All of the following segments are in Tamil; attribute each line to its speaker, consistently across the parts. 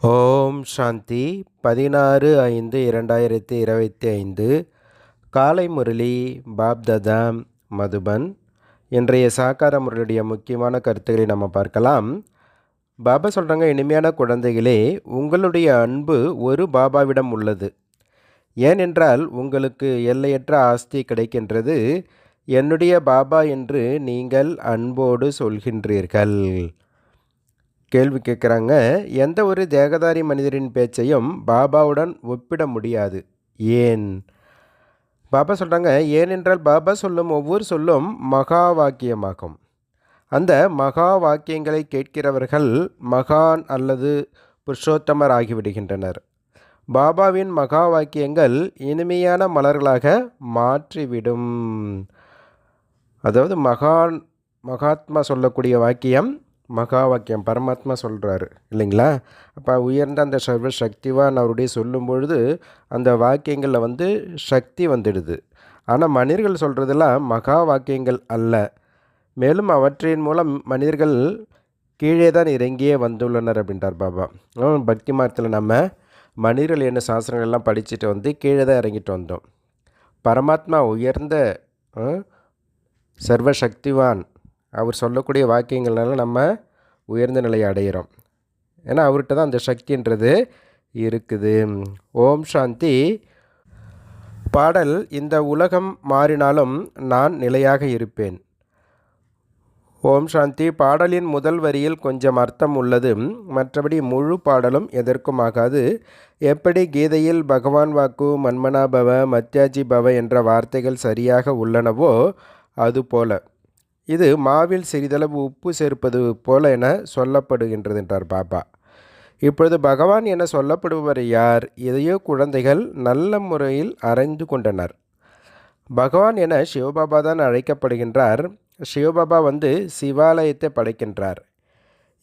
Speaker 1: ஓம் சாந்தி. பதினாறு ஐந்து இரண்டாயிரத்தி இருபத்தி ஐந்து. காலை முரளி பாப்ததாம் மதுபன். இன்றைய சாக்கார முரளியுடைய முக்கியமான கருத்துக்களை நம்ம பார்க்கலாம். பாபா சொல்கிறாங்க இனிமையான குழந்தைகளே உங்களுடைய அன்பு ஒரு பாபாவிடம் உள்ளது. ஏனென்றால் உங்களுக்கு எல்லையற்ற ஆஸ்தி கிடைக்கின்றது. என்னுடைய பாபா என்று நீங்கள் அன்போடு சொல்கின்றீர்கள். கேள்வி கேட்குறாங்க. எந்த ஒரு தேகதாரி மனிதரின் பேச்சையும் பாபாவுடன் ஒப்பிட முடியாது. ஏன்? பாபா சொல்கிறாங்க ஏனென்றால் பாபா சொல்லும் ஒவ்வொரு சொல்லும் மகா வாக்கியமாகும் அந்த மகா வாக்கியங்களை கேட்கிறவர்கள் மகான் அல்லது புருஷோத்தமர் ஆகிவிடுகின்றனர். பாபாவின் மகா வாக்கியங்கள் இனிமையான மலர்களாக மாற்றிவிடும். அதாவது மகான் மகாத்மா சொல்லக்கூடிய வாக்கியம் மகா வாக்கியம் பரமாத்மா சொல்கிறாரு இல்லைங்களா? அப்போ உயர்ந்த அந்த சர்வ சக்திவான் அவருடைய சொல்லும் பொழுது அந்த வாக்கியங்களில் வந்து சக்தி வந்துடுது. ஆனால் மனிதர்கள் சொல்கிறதெல்லாம் மகா வாக்கியங்கள் அல்ல. மேலும் அவற்றின் மூலம் மனிதர்கள் கீழே தான் இறங்கியே வந்துள்ளனர் அப்படின்றார் பாபா. பக்தி மார்க்கத்தில் நம்ம மனிதர்கள் என்ன சாஸ்திரங்கள்லாம் படிச்சுட்டு வந்து கீழே தான் இறங்கிட்டு வந்தோம். பரமாத்மா உயர்ந்த சர்வ சக்திவான் அவர் சொல்லக்கூடிய வாக்கியங்கள்னால நம்ம உயர்ந்த நிலையை அடைகிறோம் ஏன்னா அவர்கிட்ட தான் அந்த சக்தின்றது இருக்குது. ஓம் சாந்தி. பாடல் இந்த உலகம் மாறினாலும் நான் நிலையாக இருப்பேன். ஓம் சாந்தி. பாடலின் முதல் வரியில் கொஞ்சம் அர்த்தம் உள்ளது. மற்றபடி முழு பாடலும் எதற்கும் ஆகாது எப்படி கீதையில் பகவான் வாக்கு மன்மனா பவ மத்யாஜி பவ என்ற வார்த்தைகள் சரியாக உள்ளனவோ அதுபோல. இது மாவில் சிறிதளவு உப்பு சேர்ப்பது போல என சொல்லப்படுகின்றது என்றார் பாபா. இப்பொழுது பகவான் என சொல்லப்படுபவர் யார்? இதையோ குழந்தைகள் நல்ல முறையில் அறைந்து கொண்டனர். பகவான் என சிவபாபா தான் அழைக்கப்படுகின்றார். சிவபாபா வந்து சிவாலயத்தை படைக்கின்றார்.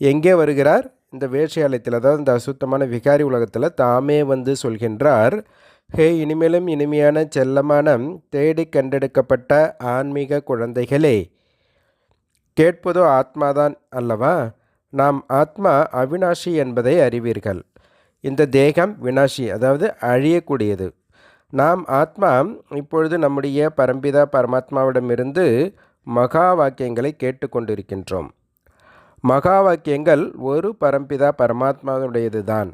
Speaker 1: எங்கே வருகிறார்? இந்த வேட்சையாலயத்தில் அதாவது இந்த அசுத்தமான விகாரி உலகத்தில் தாமே வந்து சொல்கின்றார். ஹே இனிமேலும் இனிமையான செல்லமான தேடி கண்டெடுக்கப்பட்ட ஆன்மீக குழந்தைகளே கேட்பதோ ஆத்மாதான் அல்லவா? நாம் ஆத்மா அவினாஷி என்பதை அறிவீர்கள். இந்த தேகம் வினாஷி அதாவது அழியக்கூடியது. நாம் ஆத்மா இப்பொழுது நம்முடைய பரம்பிதா பரமாத்மாவிடமிருந்து மகா வாக்கியங்களை கேட்டுக்கொண்டிருக்கின்றோம். மகா வாக்கியங்கள் ஒரு பரம்பிதா பரமாத்மாவுடையது தான்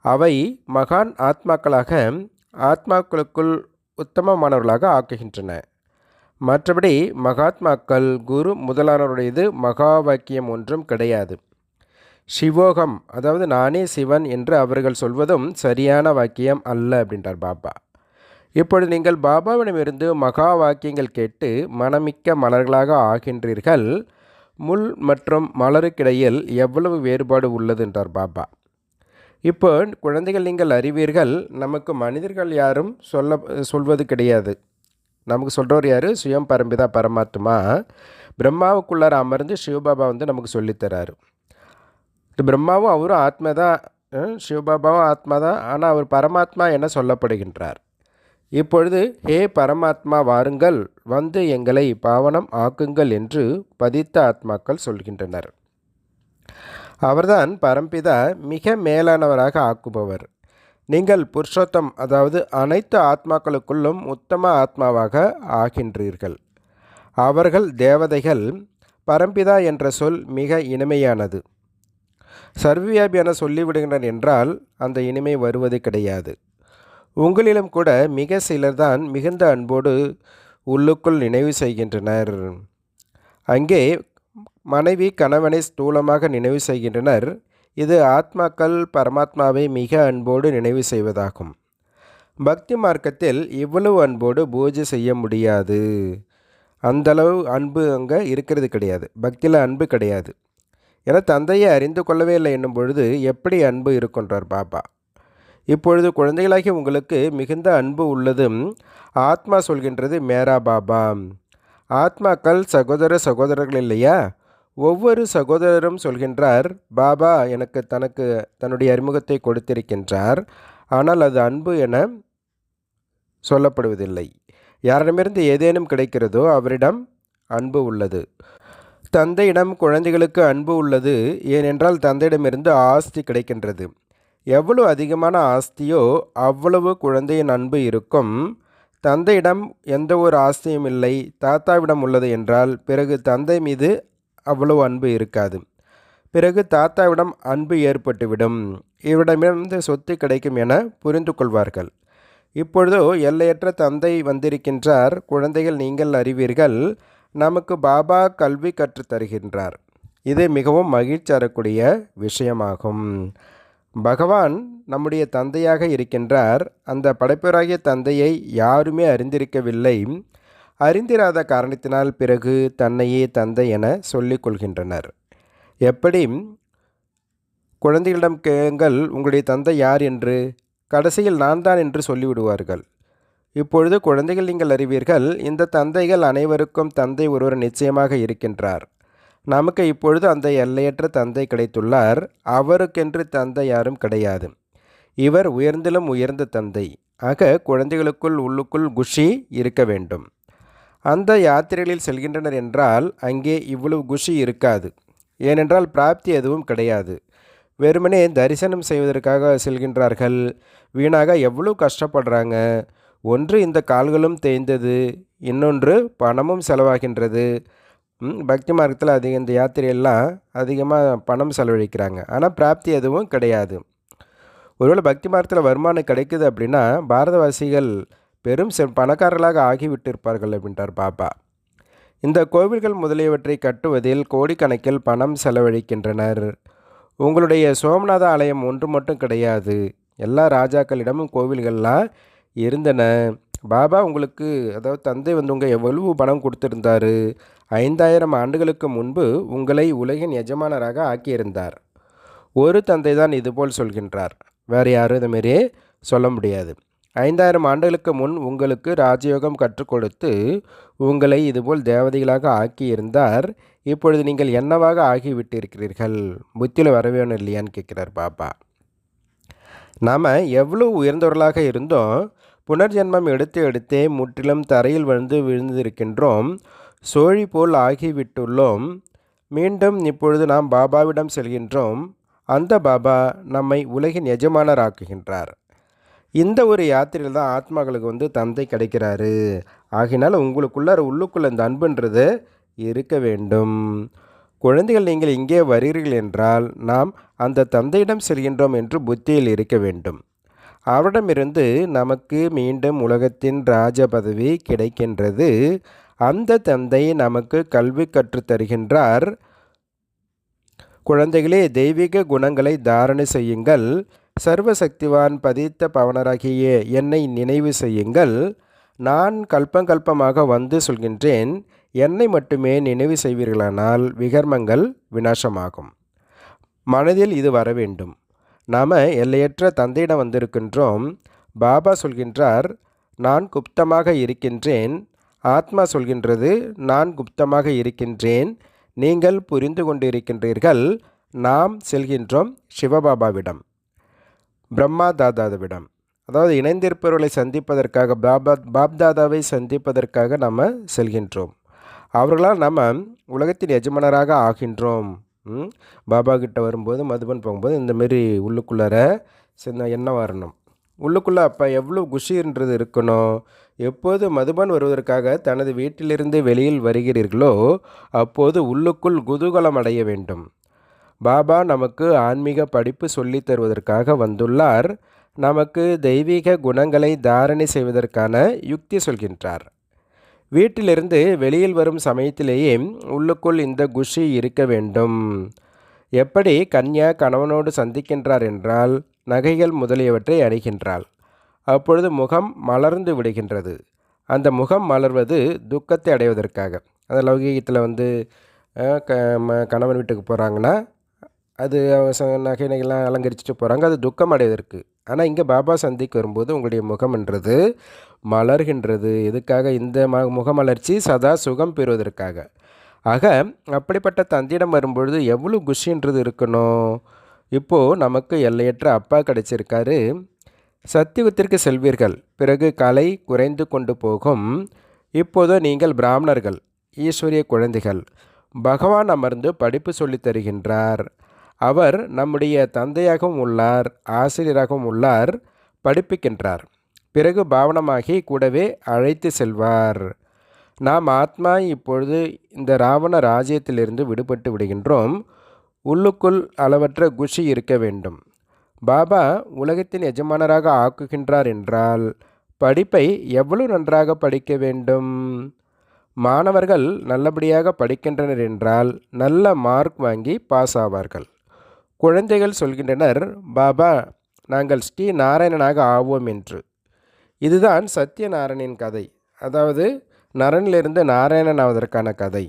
Speaker 1: அவை மகான் ஆத்மாக்களாக ஆத்மாக்களுக்குள் உத்தமமானவர்களாக ஆக்குகின்றன. மற்றபடி மகாத்மாக்கள் குரு முதலானவருடையது மகா வாக்கியம் ஒன்றும் கிடையாது. சிவோகம் அதாவது நானே சிவன் என்று அவர்கள் சொல்வதும் சரியான வாக்கியம் அல்ல அப்படின்றார் பாபா. இப்பொழுது நீங்கள் பாபாவிடமிருந்து மகா வாக்கியங்கள் கேட்டு மனமிக்க மலர்களாக ஆகின்றீர்கள். முள் மற்றும் மலருக்கிடையில் எவ்வளவு வேறுபாடு உள்ளது என்றார் பாபா. இப்போ குழந்தைகள் நீங்கள் அறிவீர்கள் நமக்கு மனிதர்கள் யாரும் சொல்ல சொல்வது கிடையாது. நமக்கு சொல்கிறவர் யார்? சுயம் பரம்பிதா பரமாத்மா. பிரம்மாவுக்குள்ளார அமர்ந்து சிவபாபா வந்து நமக்கு சொல்லித்தராரு பிரம்மாவும் அவரும் ஆத்மா தான் சிவபாபாவும் ஆத்மா தான் ஆனால் அவர் பரமாத்மா என சொல்லப்படுகின்றார். இப்பொழுது ஹே பரமாத்மா வாருங்கள். வந்து எங்களை பாவனம் ஆக்குங்கள் என்று பதித்த ஆத்மாக்கள் சொல்கின்றனர். அவர்தான் பரம்பிதா மிக மேலானவராக ஆக்குபவர். நீங்கள் புருஷோத்தம் அதாவது அனைத்து ஆத்மாக்களுக்குள்ளும் உத்தம ஆத்மாவாக ஆகின்றீர்கள். அவர்கள் தேவதைகள் பரம்பிதா என்ற சொல் மிக இனிமையானது. சர்வவியாபி என சொல்லிவிடுகின்றனர் என்றால் அந்த இனிமை வருவது கிடையாது. உங்களிலும் கூட மிக சிலர்தான் மிகுந்த அன்போடு உள்ளுக்குள் நினைவு செய்கின்றனர். அங்கே மனைவி கணவனை ஸ்தூலமாக நினைவு செய்கின்றனர். இது ஆத்மாக்கள் பரமாத்மாவை மிக அன்போடு நினைவு செய்வதாகும். பக்தி மார்க்கத்தில் இவ்வளவு அன்போடு பூஜை செய்ய முடியாது. அந்தளவு அன்பு அங்கே இருக்கிறது கிடையாது. பக்தியில் அன்பு கிடையாது. ஏன்னா தந்தையை அறிந்து கொள்ளவே இல்லை என்னும் பொழுது எப்படி அன்பு இருக்கின்றார் பாபா? இப்பொழுது குழந்தைகளாகி உங்களுக்கு மிகுந்த அன்பு உள்ளதும் ஆத்மா சொல்கின்றது மேரா பாபா ஆத்மாக்கள் சகோதர சகோதரர்கள் இல்லையா? ஒவ்வொரு சகோதரரும் சொல்கின்றார் பாபா எனக்கு தனக்கு தன்னுடைய அறிமுகத்தை கொடுத்திருக்கின்றார். ஆனால் அது அன்பு என சொல்லப்படுவதில்லை. யாரிடமிருந்து ஏதேனும் கிடைக்கிறதோ அவரிடம் அன்பு உள்ளது. தந்தையிடம் குழந்தைகளுக்கு அன்பு உள்ளது. ஏனென்றால் தந்தையிடமிருந்து ஆஸ்தி கிடைக்கின்றது. எவ்வளவு அதிகமான ஆஸ்தியோ அவ்வளவு குழந்தையின் அன்பு இருக்கும். தந்தையிடம் எந்த ஒரு ஆஸ்தியும் இல்லை. தாத்தாவிடம் உள்ளது என்றால் பிறகு தந்தை மீது அவ்வளவு அன்பு இருக்காது. பிறகு தாத்தாவிடம் அன்பு ஏற்பட்டுவிடும். இவரிடமிருந்து சொத்து கிடைக்கும் என புரிந்து கொள்வார்கள் இப்பொழுதோ எல்லையற்ற தந்தை வந்திருக்கின்றார். குழந்தைகள் நீங்கள் அறிவீர்கள். நமக்கு பாபா கல்வி கற்றுத் தருகின்றார். இது மிகவும் மகிழ்ச்சி தரக்கூடிய விஷயமாகும். பகவான் நம்முடைய தந்தையாக இருக்கின்றார். அந்த படைப்பராகிய தந்தையை யாருமே அறிந்திருக்கவில்லை. அறிந்திராத காரணத்தினால் பிறகு தன்னையே தந்தை என சொல்லிக் கொள்கின்றனர். எப்படி? குழந்தைகளிடம் கேங்கள் உங்களுடைய தந்தை யார் என்று. கடைசியில் நான் தான் என்று சொல்லிவிடுவார்கள். இப்பொழுது குழந்தைகள் நீங்கள் அறிவீர்கள் இந்த தந்தைகள் அனைவருக்கும் தந்தை ஒருவர் நிச்சயமாக இருக்கின்றார். நமக்கு இப்பொழுது அந்த எல்லையற்ற தந்தை கிடைத்துள்ளார் அவருக்கென்று தந்தை யாரும் கிடையாது. இவர் உயர்ந்திலும் உயர்ந்த தந்தை. ஆக குழந்தைகளுக்குள் உள்ளுக்குள் குஷி இருக்க வேண்டும். அந்த யாத்திரைகளில் செல்கின்றனர் என்றால் அங்கே இவ்வளவு குஷி இருக்காது. ஏனென்றால் பிராப்தி எதுவும் கிடையாது. வெறுமனே தரிசனம் செய்வதற்காக செல்கின்றார்கள். வீணாக எவ்வளவு கஷ்டப்படுறாங்க. ஒன்று இந்த கால்களும் தேய்ந்தது. இன்னொன்று பணமும் செலவாகின்றது. பக்தி மார்க்கத்தில் அதிக இந்த யாத்திரையெல்லாம் அதிகமாக பணம் செலவழிக்கிறாங்க. ஆனால் பிராப்தி எதுவும் கிடையாது. ஒருவேளை பக்தி மார்க்கத்தில் வருமானம் கிடைக்குது அப்படின்னா பாரதவாசிகள் பெரும் செ பணக்காரர்களாக ஆகிவிட்டிருப்பார்கள் அப்படின்றார் பாபா. இந்த கோவில்கள் முதலியவற்றை கட்டுவதில் கோடிக்கணக்கில் பணம் செலவழிக்கின்றனர். உங்களுடைய சோமநாத ஆலயம் ஒன்று மட்டும் கிடையாது. எல்லா ராஜாக்களிடமும் கோவில்கள்லாம் இருந்தன. பாபா உங்களுக்கு அதாவது தந்தை வந்து உங்கள் எவ்வளவு பணம் கொடுத்துருந்தாரு? ஐந்தாயிரம் ஆண்டுகளுக்கு முன்பு உங்களை உலகின் எஜமானராக ஆக்கியிருந்தார். ஒரு தந்தை தான் இதுபோல் சொல்கின்றார். வேறு யாரும் இதுமாரி சொல்ல முடியாது. ஐந்தாயிரம் ஆண்டுகளுக்கு முன் உங்களுக்கு ராஜயோகம் கற்றுக் கொடுத்து உங்களை இதுபோல் தேவதைகளாக ஆக்கியிருந்தார். இப்பொழுது நீங்கள் என்னவாக ஆகிவிட்டிருக்கிறீர்கள்? புத்தியில் வரவேணும் இல்லையான்னு கேட்குறார் பாபா. நாம் எவ்வளோ உயர்ந்தவர்களாக இருந்தோம். புனர்ஜென்மம் எடுத்து எடுத்தே முற்றிலும் தரையில் வந்து விழுந்திருக்கின்றோம். சோழி போல் ஆகிவிட்டுள்ளோம். மீண்டும் இப்பொழுது நாம் பாபாவிடம் செல்கின்றோம். அந்த பாபா நம்மை உலகின் எஜமானராக்குகின்றார். இந்த ஒரு யாத்திரையில் தான் ஆத்மாக்களுக்கு வந்து தந்தை கிடைக்கிறாரு. ஆகினால் உங்களுக்குள்ளார உள்ளுக்குள்ளே இந்த அன்புன்றது இருக்க வேண்டும். குழந்தைகள் நீங்கள் இங்கே வருகிறீர்கள் என்றால் நாம் அந்த தந்தையிடம் செல்கின்றோம் என்று புத்தியில் இருக்க வேண்டும். அவரிடமிருந்து நமக்கு மீண்டும் உலகத்தின் ராஜ பதவி கிடைக்கின்றது. அந்த தந்தை நமக்கு கல்வி கற்றுத் தருகின்றார். குழந்தைகளே தெய்வீக குணங்களை தாரணை செய்யுங்கள். சர்வசக்திவான் பதித்த பவனராகிய என்னை நினைவு செய்யுங்கள். நான் கல்பங்கல்பமாக வந்து சொல்கின்றேன் என்னை மட்டுமே நினைவு செய்வீர்களானால் விகர்மங்கள் விநாசமாகும். மனதில் இது வர வேண்டும். நாம் எல்லையற்ற தந்தையிடம் வந்திருக்கின்றோம். பாபா சொல்கின்றார் நான் குப்தமாக இருக்கின்றேன். ஆத்மா சொல்கின்றது நான் குப்தமாக இருக்கின்றேன். நீங்கள் புரிந்து கொண்டிருக்கின்றீர்கள். நாம் செல்கின்றோம் சிவபாபாவிடம். பிரம்மா தாதாவிடம் அதாவது இணைந்திருப்பவர்களை சந்திப்பதற்காக பாபா பாப்தாதாவை சந்திப்பதற்காக நம்ம செல்கின்றோம். அவர்களால் நம்ம உலகத்தின் எஜமானராக ஆகின்றோம். பாபா கிட்ட வரும்போது மதுபன் போகும்போது இந்தமாரி உள்ளுக்குள்ளார சின்ன எண்ணம் வரணும். உள்ளுக்குள்ளே அப்போ எவ்வளோ குஷின்றது இருக்கணும்? எப்போது மதுபன் வருவதற்காக தனது வீட்டிலிருந்து வெளியில் வருகிறீர்களோ அப்போது உள்ளுக்குள் குதூகலம் அடைய வேண்டும். பாபா நமக்கு ஆன்மீக படிப்பு சொல்லித் தருவதற்காக வந்துள்ளார். நமக்கு தெய்வீக குணங்களை தாரணை செய்வதற்கான யுக்தி சொல்கின்றார். வீட்டிலிருந்து வெளியில் வரும் சமயத்திலேயே உள்ளுக்குள் இந்த குஷி இருக்க வேண்டும். எப்படி கன்யா கணவனோடு சந்திக்கின்றார் என்றால் நகைகள் முதலியவற்றை அணிகின்றாள். அப்பொழுது முகம் மலர்ந்து விடுகின்றது. அந்த முகம் மலர்வது துக்கத்தை அடைவதற்காக. அந்த லௌகீகத்தில் வந்து க ம- கணவன் வீட்டுக்கு போகிறாங்கன்னா அது அவங்க ச- நகை நகைலாம் அலங்கரிச்சுட்டு போகிறாங்க அது துக்கம் அடைவதற்கு ஆனால் இங்கே பாபா சந்திக்கு வரும்போது உங்களுடைய முகம்ன்றது மலர்கின்றது. எதுக்காக? இந்த ம முகமலர்ச்சி சதா சுகம் பெறுவதற்காக. ஆக அப்படிப்பட்ட தந்தியிடம் வரும்பொழுது எவ்வளோ குஷின்றது இருக்கணும்? இப்போது நமக்கு எல்லையற்ற அப்பா கிடைச்சிருக்காரு. சத்தியுகத்திற்கு செல்வீர்கள். பிறகு கலை குறைந்து கொண்டு போகும். இப்போதோ நீங்கள் பிராமணர்கள் ஈஸ்வரிய குழந்தைகள். பகவான் அமர்ந்து படிப்பு சொல்லித் தருகின்றார். அவர் நம்முடைய தந்தையாகவும் உள்ளார் ஆசிரியராகவும் உள்ளார் படிப்பிக்கின்றார். பிறகு பாவனமாகி கூடவே அழைத்து செல்வார். நாம் ஆத்மா இப்பொழுது இந்த ராவண ராஜ்யத்திலிருந்து விடுபட்டு விடுகின்றோம். உள்ளுக்குள் அளவற்ற குஷி இருக்க வேண்டும். பாபா உலகத்தின் எஜமானராக ஆக்குகின்றார் என்றால் படிப்பை எவ்வளவு நன்றாக படிக்க வேண்டும்? மாணவர்கள் நல்லபடியாக படிக்கின்றனர் என்றால் நல்ல மார்க் வாங்கி பாஸ் ஆவார்கள். குழந்தைகள் சொல்கின்றனர் பாபா நாங்கள் ஸ்ரீ நாராயணனாக ஆவோம் என்று. இதுதான் சத்யநாராயணின் கதை. அதாவது நரனிலிருந்து நாராயணன் ஆவதற்கான கதை.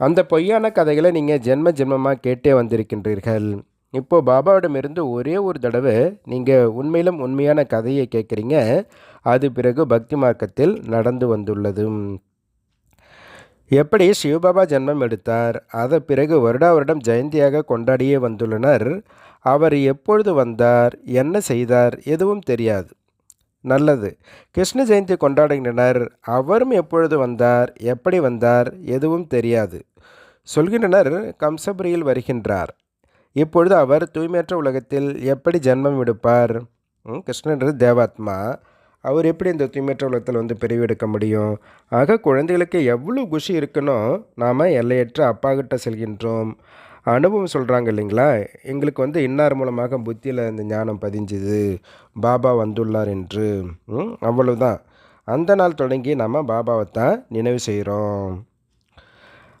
Speaker 1: அந்த பொய்யான கதைகளை நீங்கள் ஜென்ம ஜென்மமாக கேட்டே வந்திருக்கின்றீர்கள். இப்போது பாபாவிடமிருந்து ஒரே ஒரு தடவை நீங்கள் உண்மையிலும் உண்மையான கதையை கேட்குறீங்க. அது பிறகு பக்தி மார்க்கத்தில் நடந்து வந்துள்ளதும் எப்படி சிவபாபா ஜென்மம் எடுத்தார்? அதை பிறகு வருடா வருடம் ஜெயந்தியாக கொண்டாடியே வந்துள்ளனர். அவர் எப்பொழுது வந்தார்? என்ன செய்தார்? எதுவும் தெரியாது. நல்லது. கிருஷ்ண ஜெயந்தி கொண்டாடுகின்றனர். அவரும் எப்பொழுது வந்தார்? எப்படி வந்தார்? எதுவும் தெரியாது. சொல்கின்றனர் கம்சபுரியில் வருகின்றார். இப்பொழுது அவர் தூய்மையற்ற உலகத்தில் எப்படி ஜென்மம் எடுப்பார்? கிருஷ்ணன்றது தேவாத்மா. அவர் எப்படி இந்த தூய்மையற்ற உலகத்தில் வந்து பிரிவெடுக்க முடியும்? ஆக குழந்தைகளுக்கு எவ்வளோ குஷி இருக்குன்னோ நாம் எல்லையற்ற அப்பா கிட்ட செல்கின்றோம். அனுபவம் சொல்கிறாங்க இல்லைங்களா? எங்களுக்கு வந்து இன்னார் மூலமாக புத்தியில் இந்த ஞானம் பதிஞ்சுது. பாபா வந்துள்ளார் என்று. அவ்வளவுதான். அந்த நாள் தொடங்கி நம்ம பாபாவை தான் நினைவு செய்கிறோம்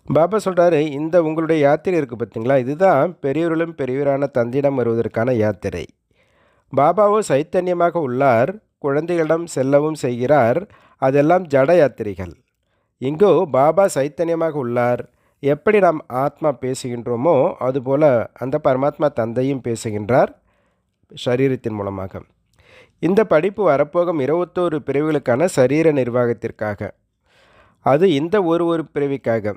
Speaker 1: பாபா சொல்கிறாரு இந்த உங்களுடைய யாத்திரை இருக்குது பார்த்தீங்களா இதுதான் பெரியவர்களும் பெரியவரான தந்திடம் வருவதற்கான யாத்திரை. பாபாவோ சைத்தன்யமாக உள்ளார். குழந்தைகளிடம் செல்லவும் செய்கிறார். அதெல்லாம் ஜட யாத்திரைகள். இங்கோ பாபா சைத்தன்யமாக உள்ளார். எப்படி நாம் ஆத்மா பேசுகின்றோமோ அதுபோல் அந்த பரமாத்மா தந்தையும் பேசுகின்றார் சரீரத்தின் மூலமாக. இந்த படிப்பு வரப்போகும் இருபத்தோரு பிரிவுகளுக்கான சரீர நிர்வாகத்திற்காக. அது இந்த ஒரு ஒரு பிறவிக்காக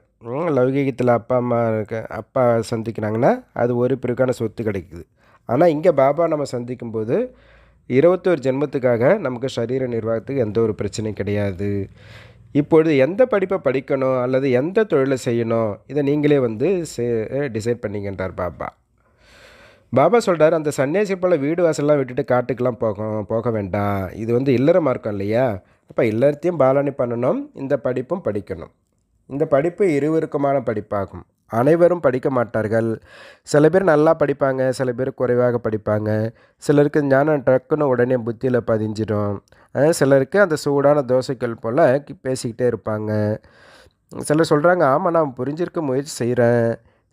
Speaker 1: லௌகீகத்தில் அப்பா அம்மா இருக்க அப்பா சந்திக்கிறாங்கன்னா அது ஒரு பிரிவுக்கான சொத்து கிடைக்குது. ஆனால் இங்கே பாபா நம்ம சந்திக்கும்போது இருபத்தோரு ஜென்மத்துக்காக நமக்கு சரீர நிர்வாகத்துக்கு எந்த ஒரு பிரச்சனையும் கிடையாது. இப்பொழுது எந்த படிப்பை படிக்கணும் அல்லது எந்த தொழிலை செய்யணும் இதை நீங்களே வந்து டிசைட் பண்ணிக்கின்றார் பாபா. பாபா சொல்கிறார் அந்த சன்னியாசி போல் வீடு வாசல்லாம் விட்டுட்டு காட்டுக்கெலாம் போகும் போக வேண்டாம். இது வந்து இல்லற மார்க்கம் இல்லையா? அப்போ இல்லறத்தையும் பாலனை பண்ணணும் இந்த படிப்பும் படிக்கணும். இந்த படிப்பு இருவருக்குமான படிப்பாகும். அனைவரும் படிக்க மாட்டார்கள். சில பேர் நல்லா படிப்பாங்க சில பேர் குறைவாக படிப்பாங்க. சிலருக்கு ஞானம் டக்குன்னு உடனே புத்தியில் பதிஞ்சிடும். சிலருக்கு அந்த சூடான தோசைகள் போல் பேசிக்கிட்டே இருப்பாங்க. சிலர் சொல்கிறாங்க ஆமாம் நான் புரிஞ்சிருக்க முயற்சி செய்கிறேன்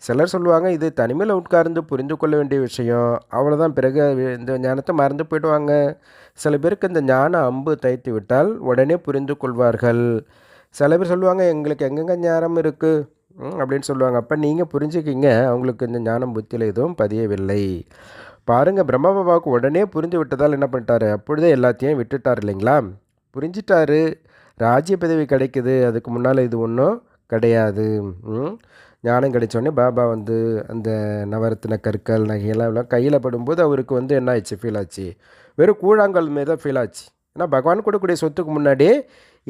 Speaker 1: சிலர் சொல்லுவாங்க இது தனிமையில் உட்கார்ந்து புரிந்து கொள்ள வேண்டிய விஷயம். அவ்வளோதான் பிறகு இந்த ஞானத்தை மறந்து போயிடுவாங்க. சில பேருக்கு இந்த ஞான அம்பு தைத்து விட்டால் உடனே புரிந்து கொள்வார்கள். சில பேர் சொல்லுவாங்க எங்களுக்கு எங்கெங்கே ஞானம் இருக்குது அப்படின்னு சொல்லுவாங்க. அப்போ நீங்கள் புரிஞ்சுக்கிங்க அவங்களுக்கு இந்த ஞானம் புத்தியில் எதுவும் பதியவில்லை. பாருங்கள் பிரம்ம பாபாவுக்கு உடனே புரிஞ்சு விட்டதால் என்ன பண்ணிட்டாரு? அப்பொழுதே எல்லாத்தையும் விட்டுட்டார் இல்லைங்களா? புரிஞ்சிட்டாரு. ராஜ்ய பதவி கிடைக்குது அதுக்கு முன்னால் இது ஒன்றும் கிடையாது. ஞானம் கிடைச்சோடனே பாபா வந்து அந்த நவரத்தின கற்கள் நகையெல்லாம் எல்லாம் கையில் படும்போது அவருக்கு வந்து என்ன ஆச்சு ஃபீல் ஆச்சு. வெறும் கூழாங்கல் மாரி தான் ஃபீல் ஆச்சு. ஏன்னா பகவான் கொடுக்கக்கூடிய சொத்துக்கு முன்னாடியே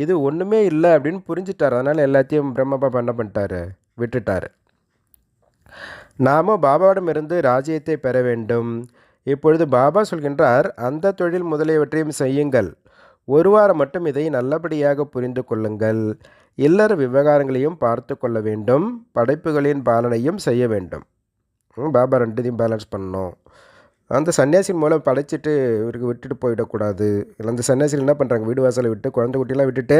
Speaker 1: இது ஒன்றுமே இல்லை அப்படின்னு புரிஞ்சுட்டார். அதனால் எல்லாத்தையும் பிரம்மபாபா என்ன பண்ணிட்டாரு. விட்டுட்டார். நாமும் பாபாவிடமிருந்து ராஜ்யத்தை பெற வேண்டும். இப்பொழுது பாபா சொல்கின்றார் அந்த தொழில் முதலியவற்றையும் செய்யுங்கள். ஒரு வாரம் மட்டும் இதை நல்லபடியாக புரிந்து கொள்ளுங்கள். இல்லற விவகாரங்களையும் பார்த்து கொள்ள வேண்டும். படைப்புகளின் பாலனையும் செய்ய வேண்டும். பாபா ரெண்டுத்தையும் பேலன்ஸ் பண்ணணும். அந்த சன்னியாசின் மூலம் படைச்சிட்டு இவருக்கு விட்டுட்டு போயிடக்கூடாது. இல்லை அந்த சன்னியாசிகள் என்ன பண்ணுறாங்க வீடு வாசலை விட்டு குழந்தை குட்டிலாம் விட்டுட்டு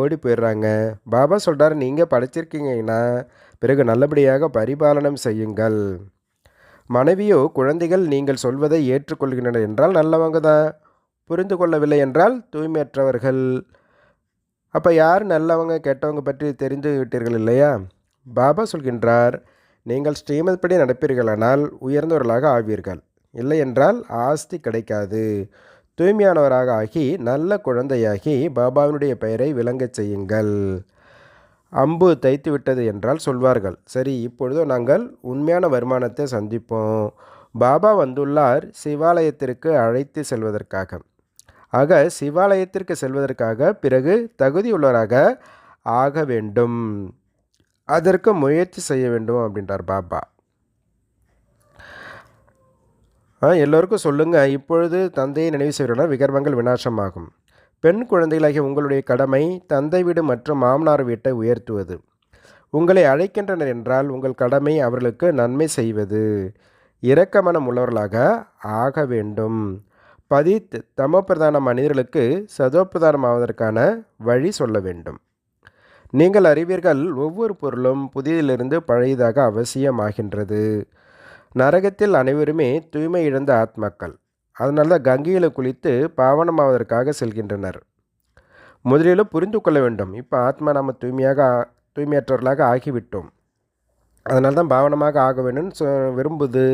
Speaker 1: ஓடி போயிடுறாங்க. பாபா சொல்கிறார் நீங்கள் படைச்சிருக்கீங்கன்னா பிறகு நல்லபடியாக பரிபாலனம் செய்யுங்கள். மனைவியோ குழந்தைகள் நீங்கள் சொல்வதை ஏற்றுக்கொள்கின்றனர் என்றால் நல்லவங்க தான். புரிந்து கொள்ளவில்லை என்றால் தூய்மையற்றவர்கள். அப்போ யார் நல்லவங்க கெட்டவங்க பற்றி தெரிந்து விட்டீர்கள் இல்லையா? பாபா சொல்கின்றார் நீங்கள் ஸ்ரீமத் படி நடப்பீர்களானால் உயர்ந்தவர்களாக ஆவீர்கள். இல்லை என்றால் ஆஸ்தி கிடைக்காது. தூய்மையானவராக ஆகி நல்ல குழந்தையாகி பாபாவினுடைய பெயரை விளங்கச் செய்யுங்கள். அம்பு தைத்து விட்டது என்றால் சொல்வார்கள். சரி இப்பொழுது நாங்கள் உண்மையான வருமானத்தை சந்திப்போம். பாபா வந்துள்ளார் சிவாலயத்திற்கு அழைத்து செல்வதற்காக. ஆக சிவாலயத்திற்கு செல்வதற்காக பிறகு தகுதியுள்ளவராக ஆக வேண்டும். அதற்கு முயற்சி செய்ய வேண்டும் அப்படின்றார் பாபா. எல்லோருக்கும் சொல்லுங்கள் இப்பொழுது தந்தையை நினைவு செய்வதால் விகர்மங்கள் விநாசமாகும். பெண் குழந்தைகளாகிய உங்களுடைய கடமை தந்தை வீடு மற்றும் மாமனார் வீட்டை உயர்த்துவது. உங்களை அழைக்கின்றனர் என்றால் உங்கள் கடமை அவர்களுக்கு நன்மை செய்வது. இரக்கமனம் உள்ளவர்களாக ஆக வேண்டும். பதித் தமோபிரதான மனிதர்களுக்கு சதோப்பிரதானம் ஆவதற்கான வழி சொல்ல வேண்டும். நீங்கள் அறிவீர்கள் ஒவ்வொரு பொருளும் புதியதிலிருந்து பழையதாக அவசியமாகின்றது. நரகத்தில் அனைவருமே தூய்மை இழந்த ஆத்மாக்கள். அதனால தான் கங்கையில் குளித்து பாவனமாவதற்காக செல்கின்றனர். முதலிலும் புரிந்து கொள்ள வேண்டும். இப்போ ஆத்மா நம்ம தூய்மையாக தூய்மையற்றவர்களாக ஆகிவிட்டோம். அதனால தான் பாவனமாக ஆக வேண்டும்னு சொ விரும்புது.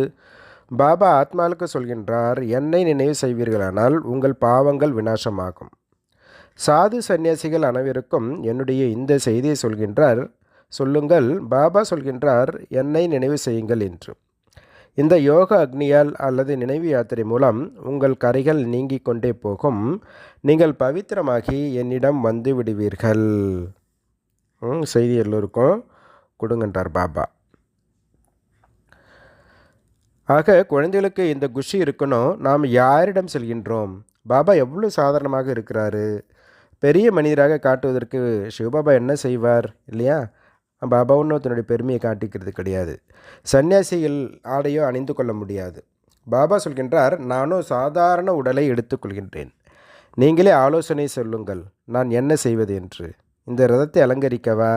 Speaker 1: பாபா ஆத்மாவுக்கு சொல்கின்றார் என்னை நினைவு செய்வீர்களானால் உங்கள் பாவங்கள் விநாசமாகும். சாது சந்நியாசிகள் அனைவருக்கும் என்னுடைய இந்த செய்தியை சொல்கின்றார். சொல்லுங்கள் பாபா சொல்கின்றார் என்னை நினைவு செய்யுங்கள் என்று. இந்த யோக அக்னியால் அல்லது நினைவு யாத்திரை மூலம் உங்கள் கரைகள் நீங்கிக் கொண்டே போகும். நீங்கள் பவித்திரமாகி என்னிடம் வந்து விடுவீர்கள். செய்தி எல்லோருக்கும் கொடுங்கன்றார் பாபா. ஆக குழந்தைகளுக்கு இந்த குஷி இருக்கணும் நாம் யாரிடம் செல்கின்றோம்? பாபா எவ்வளோ சாதாரணமாக இருக்கிறாரு? பெரிய மனிதராக காட்டுவதற்கு சிவபாபா என்ன செய்வார் இல்லையா? பாபா அபௌர்ணவத்தினுடைய பெருமையை காட்டிக்கிறது கிடையாது. சன்னியாசிகள் ஆடையோ அணிந்து கொள்ள முடியாது. பாபா சொல்கின்றார் நானும் சாதாரண உடலை எடுத்துக்கொள்கின்றேன் நீங்களே ஆலோசனை சொல்லுங்கள் நான் என்ன செய்வது என்று. இந்த ரதத்தை அலங்கரிக்கவா?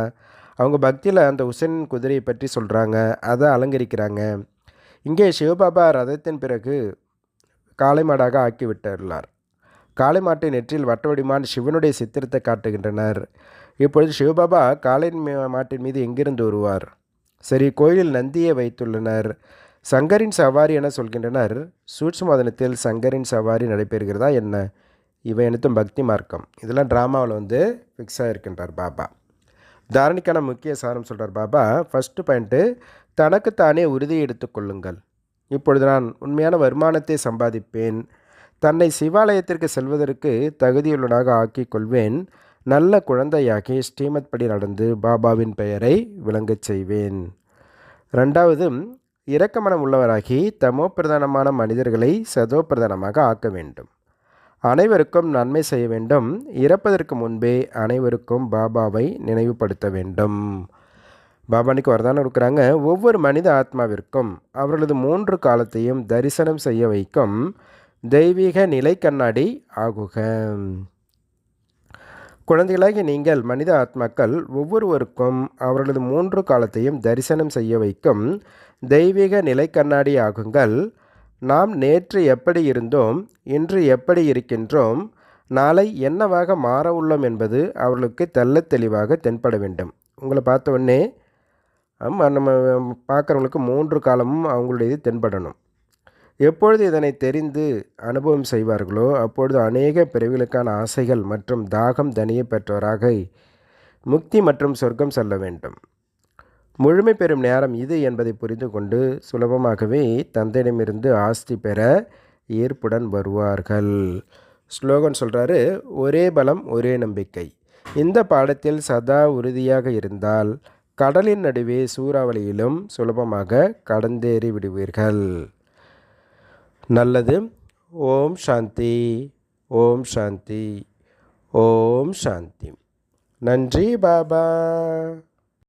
Speaker 1: அவங்க பக்தியில் அந்த உசன் குதிரையை பற்றி சொல்கிறாங்க அதை அலங்கரிக்கிறாங்க. இங்கே சிவபாபா ரதத்தின் பிறகு காளை மாடாக ஆக்கிவிட்டுள்ளார் காளை மாட்டை நெற்றில் வட்டவடிமான் சிவனுடைய சித்திரத்தை காட்டுகின்றனர். இப்பொழுது சிவபாபா காளை மாட்டின் மீது எங்கிருந்து வருவார்? சரி கோயிலில் நந்தியை வைத்துள்ளனர். சங்கரின் சவாரி என சொல்கின்றனர்? சூட்சுமதனத்தில் சங்கரின் சவாரி நடைபெறுகிறதா என்ன? இவை அனைத்தும் பக்தி மார்க்கம். இதெல்லாம் ட்ராமாவில் வந்து ஃபிக்ஸ் ஆகிருக்கின்றார் பாபா. தாரணிக்கான முக்கிய சாரம் சொல்கிறார் பாபா ஃபஸ்ட்டு பாயிண்ட்டு தனக்குத்தானே உறுதி எடுத்துக்கொள்ளுங்கள் இப்பொழுது நான் உண்மையான வருமானத்தை சம்பாதிப்பேன். தன்னை சிவாலயத்திற்கு செல்வதற்கு தகுதியுள்ளனாக ஆக்கிக் கொள்வேன். நல்ல குழந்தையாகி ஸ்ரீமத் படி நடந்து பாபாவின் பெயரை விளங்கச் செய்வேன். ரெண்டாவது இரக்கமனம் உள்ளவராகி தமோ பிரதானமான மனிதர்களை சதோ பிரதானமாக ஆக்க வேண்டும். அனைவருக்கும் நன்மை செய்ய வேண்டும். இறப்பதற்கு முன்பே அனைவருக்கும் பாபாவை நினைவுபடுத்த வேண்டும். பாபானிக்கு வரதானம் இருக்கிறாங்க. ஒவ்வொரு மனித ஆத்மாவிற்கும் அவர்களது மூன்று காலத்தையும் தரிசனம் செய்ய வைக்கும் தெய்வீக நிலை கண்ணாடி ஆகுக. குழந்தைகளாகிய நீங்கள் மனித ஆத்மாக்கள் ஒவ்வொருவருக்கும் அவர்களது மூன்று காலத்தையும் தரிசனம் செய்ய வைக்கும் தெய்வீக நிலை கண்ணாடி ஆகுங்கள் நாம் நேற்று எப்படி இருந்தோம் இன்று எப்படி இருக்கின்றோம் நாளை என்னவாக மாற உள்ளோம் என்பது அவர்களுக்கு தெல்ல தெளிவாக தென்பட வேண்டும். உங்களை பார்த்த உடனே ஆமாம் நம்ம பார்க்குறவங்களுக்கு மூன்று காலமும் அவங்களுடைய தென்படணும். எப்பொழுது இதனை தெரிந்து அனுபவம் செய்வார்களோ அப்பொழுது அநேக பிறவிகளுக்கான ஆசைகள் மற்றும் தாகம் தனிய பெற்றவராக முக்தி மற்றும் சொர்க்கம் செல்ல வேண்டும். முழுமை பெறும் நேரம் இது என்பதை புரிந்து கொண்டு சுலபமாகவே தந்தையிடமிருந்து ஆஸ்தி பெற ஈர்ப்புடன் வருவார்கள். ஸ்லோகன் சொல்கிறாரு ஒரே பலம் ஒரே நம்பிக்கை. இந்த பாடத்தில் சதா உறுதியாக இருந்தால் கடலின் நடுவே சூறாவளியிலும் சுலபமாக கடந்தேறி விடுவீர்கள். நல்லது. ஓம் சாந்தி. ஓம் சாந்தி. ஓம் சாந்தி. நன்றி பாபா.